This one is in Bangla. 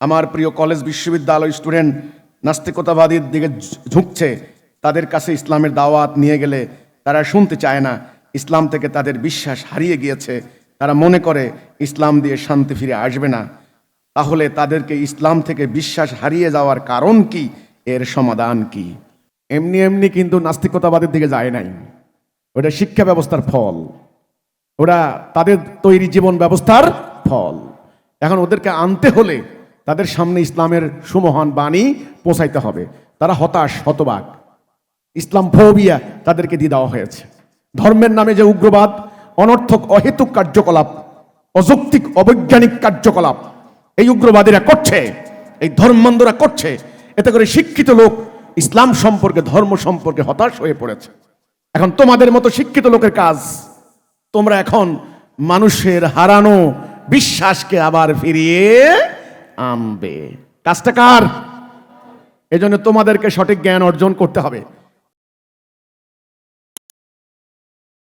আমার প্রিয় কলেজ বিশ্ববিদ্যালয় স্টুডেন্ট, নাস্তিকতাবাদীর দিকে ঝুঁকছে। তাদের কাছে ইসলামের দাওয়াত নিয়ে গেলে তারা শুনতে চায় না। ইসলাম থেকে তাদের বিশ্বাস হারিয়ে গিয়েছে। তারা মনে করে ইসলাম দিয়ে শান্তি ফিরে আসবে না। তাহলে তাদেরকে ইসলাম থেকে বিশ্বাস হারিয়ে যাওয়ার কারণ কি? এর সমাধান কি? এমনি এমনি কিন্তু নাস্তিকতাবাদের দিকে যায় নাই। ওটা শিক্ষা ব্যবস্থার ফল। ওরা তাদের তৈরি জীবন ব্যবস্থার ফল। এখন ওদেরকে আনতে হলে তাদের সামনে ইসলামের সুমহান বাণী পৌঁছাইতে হবে। তারা হতাশ, হতবাক। ইসলাম ফোবিয়া তাদেরকে দিয়ে দেওয়া হয়েছে। ধর্মের নামে যে উগ্রবাদ, অনর্থক, অহেতুক কার্যকলাপ, অযৌক্তিক, অবৈজ্ঞানিক কার্যকলাপ, এই উগ্রবাদীরা করছে, এই ধর্মান্ধরা করছে, এতে করে শিক্ষিত লোক ইসলাম সম্পর্কে, ধর্ম সম্পর্কে হতাশ হয়ে পড়েছে। এখন তোমাদের মতো শিক্ষিত লোকের কাজ, তোমরা এখন মানুষের হারানো বিশ্বাসকে আবার ফিরিয়ে আনবে কাজটা কার? এজন্য তোমাদেরকে সঠিক জ্ঞান অর্জন করতে হবে।